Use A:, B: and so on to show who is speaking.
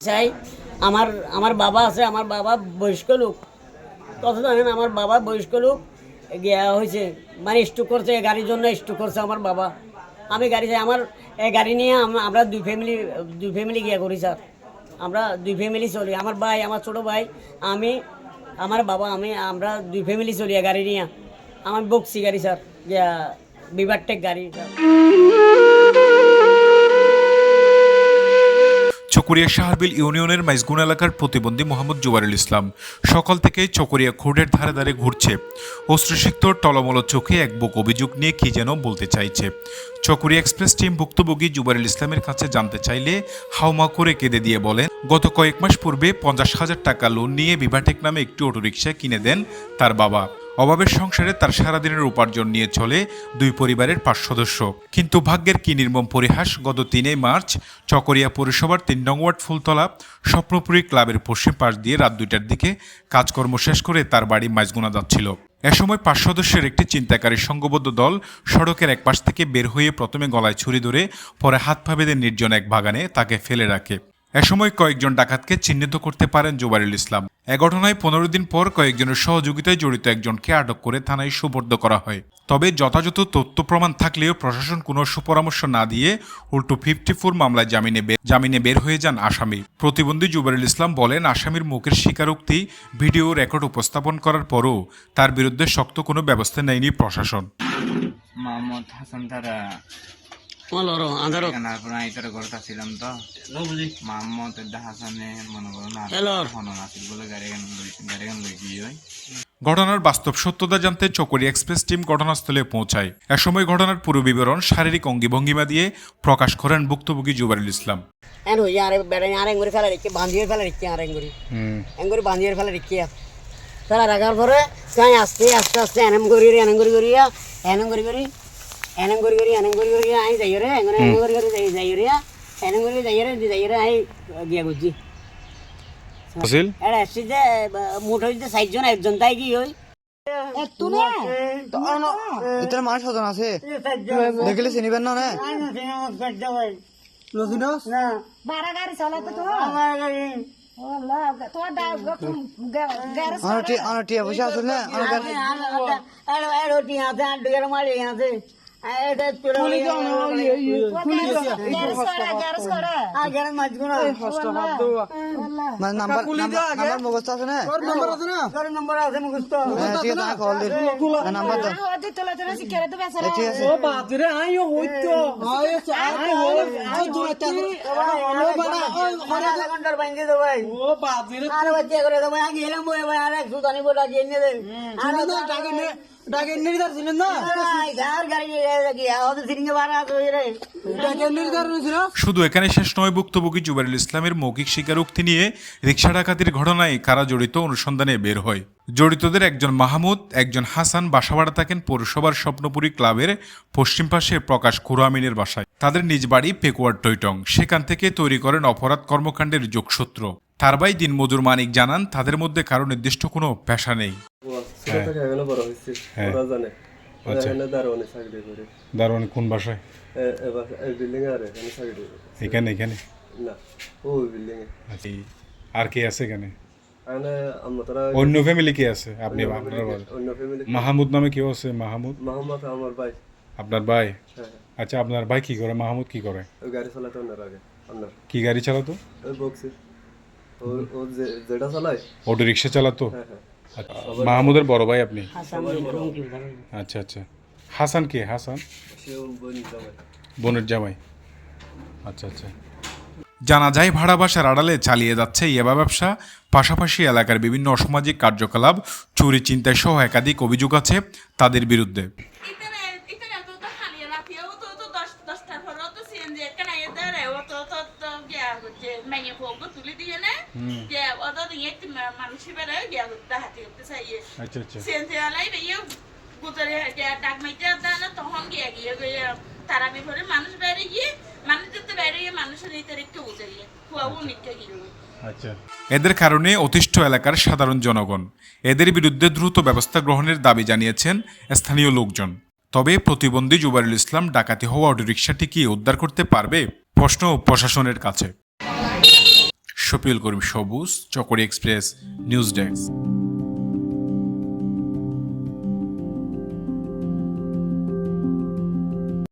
A: চাই আমার আমার বাবা আছে, আমার বাবা বয়স্ক লোক। কত জানেন, আমার বাবা বয়স্ক লোক, গিয়া হয়েছে মানে স্ট্রোক করছে গাড়ির জন্য স্ট্রোক করছে আমার বাবা। আমি গাড়ি চাই আমার এই গাড়ি নিয়ে আমরা দুই ফ্যামিলি দুই ফ্যামিলি গিয়া করি স্যার। আমরা দুই ফ্যামিলি চলি, আমার ভাই, আমার ছোট ভাই, আমি, আমার বাবা, আমি, আমরা দুই ফ্যামিলি চলি গাড়ি নিয়ে। আমার বকছি গাড়ি স্যার, গিয়া বিভারটেক গাড়ি, স্যার।
B: চকরিয়া শাহরবিল ইউনিয়নের মাইজগুন এলাকার প্রতিবন্ধী মোহাম্মদ জুবারুল ইসলাম সকাল থেকে চকরিয়া খোর্ডের ধারে ধারে ঘুরছে। অশ্রুসিক্ত টলমল চোখে এক বুক অভিযোগ নিয়ে কি যেন বলতে চাইছে। চকরিয়া এক্সপ্রেস টিম ভুক্তভোগী জুবারুল ইসলামের কাছে জানতে চাইলে হাওমা করে কেঁদে দিয়ে বলেন, গত কয়েক মাস পূর্বে পঞ্চাশ হাজার টাকা লোন নিয়ে বিভাটেক নামে একটি অটোরিকশা কিনে দেন তার বাবা। অভাবের সংসারে তার সারাদিনের উপার্জন নিয়ে চলে দুই পরিবারের পাঁচ সদস্য। কিন্তু ভাগ্যের কি নির্মম পরিহাস, গত তিনে মার্চ চকরিয়া পৌরসভার তিন নং ওয়ার্ড ফুলতলা স্বপ্নপুরী ক্লাবের পশ্চিম পাশ দিয়ে রাত দুইটার দিকে কাজকর্ম শেষ করে তার বাড়ি মাঝগুনা যাচ্ছিল। এ সময় পাঁচ সদস্যের একটি চিন্তাকারী সংঘবদ্ধ দল সড়কের এক পাশ থেকে বের হয়ে প্রথমে গলায় ছুরি ধরে পরে হাত পা বেঁধে নির্জন এক বাগানে তাকে ফেলে রাখে। এ সময় কয়েকজন ডাকাতকে চিহ্নিত করতে পারেন জুবারুল ইসলাম। এ ঘটনায় পনেরো দিন পর কয়েকজনের সহযোগিতায় জড়িত একজনকে আটক করে থানায় সুপর্দ করা হয়। তবে যথাযথ তথ্য প্রমাণ থাকলেও প্রশাসন কোনো সুপরামর্শ না দিয়ে উল্টো ফিফটি ফোর মামলায় জামিনে বের জামিনে বের হয়ে যান আসামি। প্রতিবন্ধী জুবারুল ইসলাম বলেন, আসামির মুখের স্বীকারোক্তি ভিডিও রেকর্ড উপস্থাপন করার পরও তার বিরুদ্ধে শক্ত কোনো ব্যবস্থা নেয়নি প্রশাসন।
C: মোহাম্মদ হাসান তারা
A: বলো আধারো
C: কেনার পর ঘরটা ছিলাম তো। মোহাম্মদ হাসানে মনে করো না
A: হ্যালো।
C: আছিল বলে গাড়ি গান গাড়ি গান লই গিয়ে
B: ঘটনার বাস্তব সত্যতা জানতে চকরি এক্সপ্রেস টিম ঘটনাস্থলে পৌঁছায়। এ সময় ঘটনার পুরো বিবরণ শারীরিক অঙ্গিভঙ্গিমা দিয়ে প্রকাশ করেন ভুক্তভোগী জুবারুল ইসলাম।
A: এন হইয়া আরে বেড়ে আরে এঙ্গুরি ফেলা রেখে বাঁধিয়ে ফেলা রেখে আর এঙ্গুরি। এঙ্গুরি বাঁধিয়ে ফেলা রেখে ফেলা রাখার পরে তাই আস্তে আস্তে আস্তে এনম করি এনম করি করিয়া এনম করি করি এনম করি করি এনম করি করি আই যাই রে এনম করি করি যাই যাই রে এনম করি যাই রে যাই রে আই গিয়া গুজি
B: আছিল
A: এরা এসছি যে মুঠ হইতে সাইজন একজন তাই কি হই
D: ভিতরে মানুষ কজন আছে দেখলে চিনিবেন না না
A: না
E: বারা গাড়ি চালাতো তো
A: আমার গাড়ি
E: আল্লাহ তোমার গ্যারেজ
D: আমার টি আমার টিয়া পয়সা আসল না
A: এর ওটি আছে দুগের মারি আছে আর গের মাঝগুলো
D: মানে নাম্বার নাম্বার মুখস্থ আছে না
A: তোর নম্বর আছে মুখস্থ
D: হ্যাঁ, ঠিক আছে আমি কল দিন হ্যাঁ, নাম্বার ডাকে নির্ধার না
B: শুধু এখানে শেষ নয় ভুক্তভোগী জুবারুল ইসলামের মৌখিক স্বীকারোক্তি নিয়ে রিক্সা ডাকাতির ঘটনায় কারা জড়িত অনুসন্ধানে বের হয়। জড়িতদের একজন মাহমুদ একজন হাসান বাসা ভাড়া থাকেন পৌরসভার স্বপ্নপুরী ক্লাবের পশ্চিম পাশে প্রকাশ কুরামিনের বাসায়। তাদের নিজ বাড়ি পেকুয়ার টৈটং। সেখান থেকে তৈরি করেন অপরাধ কর্মকাণ্ডের যোগসূত্র। তার ভাই দিনমজুর মানিক জানান তাদের মধ্যে কারও নির্দিষ্ট কোনো পেশা নেই।
F: ছোট থেকে এখনও বড় হয়েছে। ওরা জানে। ওরা। এখানে দারোয়ানে চাকরি করে।
B: দারোয়ান কোন বাসায়?
F: এ- এবার এই বিল্ডিং এ আর এখানে
B: এখানে এখানে?
F: না ওই বিল্ডিং এ।
B: আর কে আছে এখানে?
F: এখানে আমরা তারা
B: অন্য ফ্যামিলি কে আছে? আপনি আপনার বাড়ি?
F: অন্য ফ্যামিলি
B: মাহমুদ নামে কেউ আছে? মাহমুদ?
F: মোহাম্মদ আমার ভাই।
B: আপনার ভাই?
F: হ্যাঁ।
B: আচ্ছা আপনার ভাই কি করে? মাহমুদ কি করে?
F: গাড়ি চালাতে ওনার আগে আপনার।
B: কি গাড়ি চালাতো?
F: ওই বক্সি ও ও যে- যেটা চালায়?
B: অটো রিক্সা চালাতো?
F: হ্যাঁ হ্যাঁ।
B: মাহমুদের বড় ভাই আপনি? আচ্ছা আচ্ছা। হাসান কে? হাসান? বোনের জামাই। আচ্ছা আচ্ছা। জানা যায় ভাড়া বাসার আড়ালে চালিয়ে যাচ্ছে ইয়াবা ব্যবসা। পাশাপাশি এলাকার বিভিন্ন অসামাজিক কার্যকলাপ চুরি চিন্তায় সহ একাধিক অভিযোগ আছে তাদের বিরুদ্ধে।
G: এদারে
B: আচ্ছা আচ্ছা
G: গুজরে তখন গিয়া গিয়ে গিয়ে মানুষ বাইরে গিয়ে মানুষ যেতে বাইরে গিয়ে মানুষের খুয়াবো গিয়ে
B: আচ্ছা কারণে অতিষ্ঠ এলাকার সাধারণ জনগণ এদের বিরুদ্ধে দ্রুত ব্যবস্থা গ্রহণের দাবি জানিয়েছেন স্থানীয় লোকজন। তবে প্রতিবন্ধী জুবারুল ইসলাম ডাকাতি হওয়া অটোরিকশাটি কি উদ্ধার করতে পারবে? প্রশ্ন প্রশাসনের কাছে। শফিউল করিম সবুজ চকরি এক্সপ্রেস নিউজ ডেস্ক।